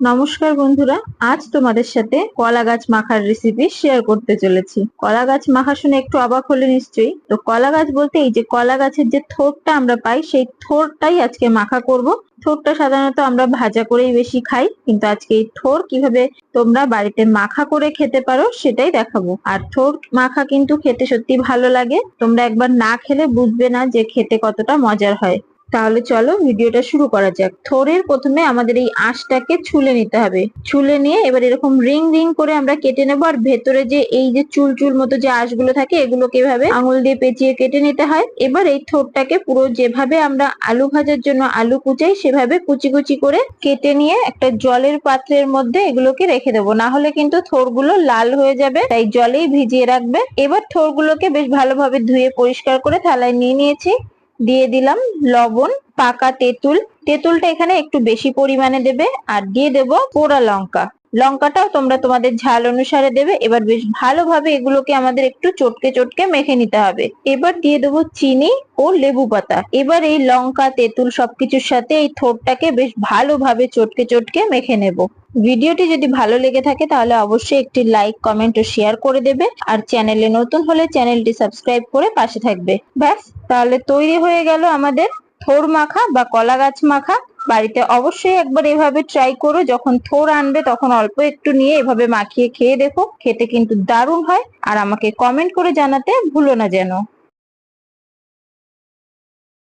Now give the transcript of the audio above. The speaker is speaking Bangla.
নমস্কার বন্ধুরা, আজ তোমাদের সাথে কলা গাছ মাখার রেসিপি শেয়ার করতে চলেছি। কলা গাছ মাখা শুনে একটু অবাক হলে নিশ্চয়ই। তো কলা গাছ বলতে এই যে কলা গাছের যে থোরটা আমরা পাই, সেই থোরটাই আজকে মাখা করব। থোরটা সাধারণত আমরা ভাজা করেই বেশি খাই, কিন্তু আজকে এই থোর কীভাবে তোমরা বাড়িতে মাখা করে খেতে পারো সেটাই দেখাবো। আর থোর মাখা কিন্তু খেতে সত্যি ভালো লাগে। তোমরা একবার না খেলে বুঝবে না যে খেতে কতটা মজার হয়। তাহলে চলো ভিডিওটা শুরু করা যাক। থোরের প্রথমে আমাদের এই আঁশটাকে ছুলে নিতে হবে। ছুলে নিয়ে এবার এরকম রিং রিং করে আমরা কেটে নেব আর ভেতরে যে এই যে চুল চুল মতো যে আঁশগুলো থাকে এগুলোকে এভাবে আঙুল দিয়ে পেঁচিয়ে কেটে নিতে হয়। এবার এই থোরটাকে পুরো যেভাবে আমরা আলু ভাজার জন্য আলু কুচাই সেভাবে কুচি কুচি করে কেটে নিয়ে একটা জলের পাত্রের মধ্যে এগুলোকে রেখে দেবো। না হলে কিন্তু থোরগুলো লাল হয়ে যাবে, তাই জলেই ভিজিয়ে রাখবে। এবার থোরগুলোকে বেশ ভালোভাবে ধুয়ে পরিষ্কার করে থালায় নিয়ে নিয়েছি। দিয়ে দিলাম লবণ, পাকা তেঁতুল। তেঁতুলটা এখানে একটু বেশি পরিমাণে দেবে আর দিয়ে দেব পোড়া লঙ্কা। লঙ্কাটাও তোমরা তোমাদের ঝাল অনুসারে দেবে। এবার বেশ ভালোভাবে এগুলোকে আমাদের একটু চটকে চটকে মেখে নিতে হবে। এবার দিয়ে দেবো চিনি ও লেবু পাতা। এবার এই লঙ্কা, তেঁতুল সবকিছুর সাথে এই থোরটাকে বেশ ভালোভাবে চটকে চটকে মেখে নেব। ভিডিওটি যদি ভালো লেগে থাকে তাহলে অবশ্যই একটি লাইক, কমেন্ট ও শেয়ার করে দেবে। আর চ্যানেলে নতুন হলে চ্যানেলটি সাবস্ক্রাইব করে পাশে থাকবে। ব্যাস, তাহলে তৈরি হয়ে গেল আমাদের থোর মাখা বা কলা গাছ মাখা। বাড়িতে অবশ্যই একবার এভাবে ট্রাই করো। যখন থোর আনবে তখন অল্প একটু নিয়ে এভাবে মাখিয়ে খেয়ে দেখো। খেতে কিন্তু দারুণ হয়। আর আমাকে কমেন্ট করে জানাতে ভুলো না যেন।